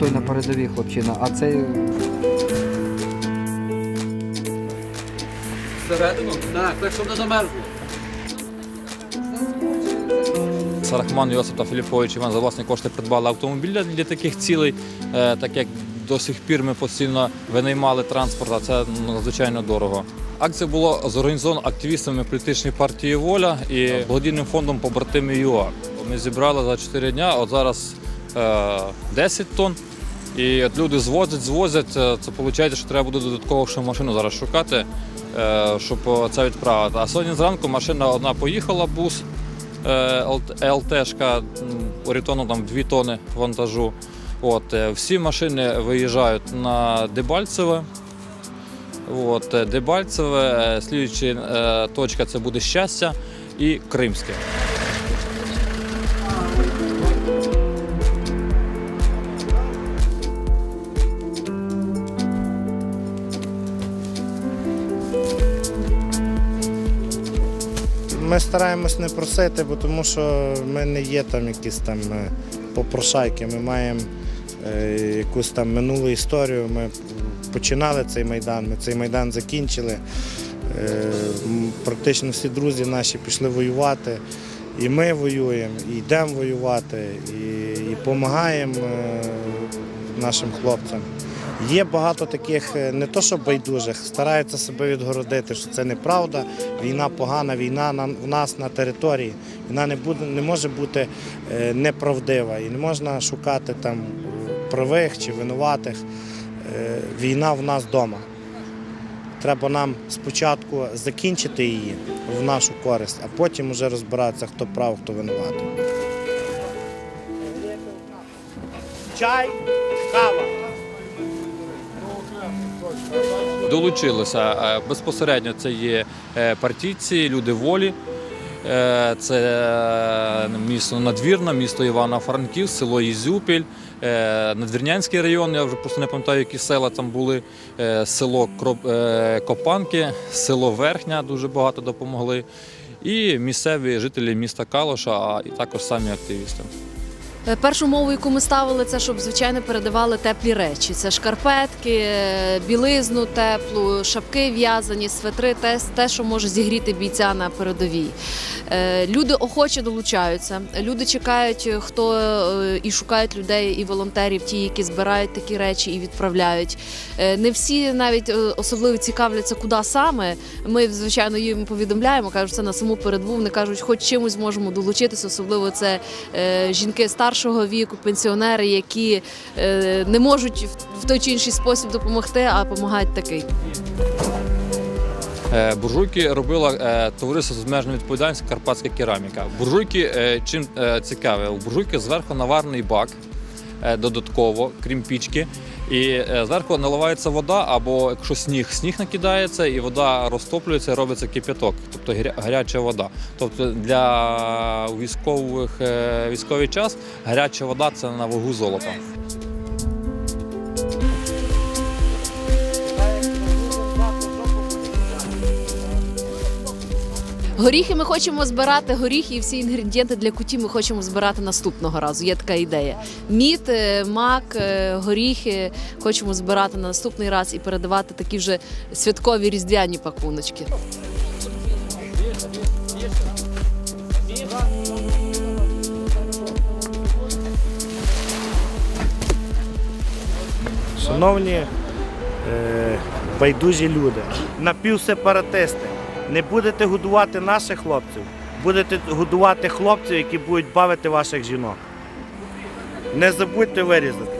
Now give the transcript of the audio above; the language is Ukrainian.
Той на передовій хлопчина, а цей Всередину? Так, так щоб не замерзло. Сарахман Йосип та Філіпович Іван за власні кошти придбали автомобілля для таких цілей, Е, так як до сих пір ми постійно винаймали транспорт, а це ну, надзвичайно дорого. Акція була зорганізована активістами політичної партії Воля і благодійним фондом побратими ЮА. Ми зібрали за 4 дня, от зараз е, 10 тонн. І от люди звозять, звозять. Е, Це виходить, що треба буде додатково ще машину зараз шукати, е, щоб е, це відправити. А сьогодні зранку машина одна поїхала, бус. Е, ЛТ- ЛТшка орієнтовно там 2 тони вантажу. От, е, всі машини виїжджають на Дебальцеве. От, е, Дебальцеве, слідуюча точка це буде щастя і Кримське. Ми стараємось не просити, бо тому що ми не є там якісь там е, попрошайки. Ми маємо е, якусь там минулу історію. Ми починали цей майдан, ми цей майдан закінчили. Е, Практично всі друзі наші пішли воювати. І ми воюємо, і йдемо воювати, і, допомагаємо нашим хлопцям. Є багато таких, е, не то що байдужих, стараються себе відгородити, що це неправда, війна погана, війна на, в нас на території. Війна не, буде, не може бути е, неправдива і не можна шукати там правих чи винуватих. Е, Війна в нас вдома. Треба нам спочатку закінчити її в нашу користь, а потім вже розбиратися, хто прав, хто винуватий. Чай, кава. Долучилися безпосередньо. Це є е, партійці, люди волі. Е, Це е, місто Надвірна, місто Івано-Франків, село Ізюпіль, Надвірнянський район. Я вже просто не пам'ятаю, які села там були. Село Копанки, село Верхня дуже багато допомогли. І місцеві жителі міста Калоша, а також самі активісти. Е, Першу мову, яку ми ставили, це щоб звичайно передавали теплі речі. Це шкарпетки, білизну теплу, шапки в'язані, светри, те, те, що може зігріти бійця на передовій. Е, Люди охоче долучаються. Люди чекають, хто е, і шукають людей і волонтерів, ті, які збирають такі речі і відправляють. Не всі навіть особливо цікавляться, куди саме. Ми, звичайно, їм повідомляємо, кажуть, це на саму передову. Вони кажуть, хоч чимось зможемо долучитися, особливо це жінки старшого віку, пенсіонери, які е, не можуть в- той чи інший спосіб допомогти, а допомагають такий. Е, Буржуйки робила е, товариство з обмеженою відповідальністю Карпатська кераміка. Буржуйки чим цікаве? У буржуйки зверху наварний бак додатково, крім пічки. І е, зверху наливається вода, або якщо сніг, сніг накидається, і вода розтоплюється, робиться кип'яток, тобто гаря- гаряча вода. Тобто для військових е, військовий час гаряча вода це на вагу золота. Горіхи ми хочемо збирати, горіхи і всі інгредієнти для куті ми хочемо збирати наступного разу. Є така ідея. Мід, е, мак, е, горіхи хочемо збирати на наступний раз і передавати такі вже святкові різдвяні пакуночки. Шановні е, байдужі люди, напівсепаратисти, не будете годувати наших хлопців, будете годувати хлопців, які будуть бавити ваших жінок. Не забудьте вирізати.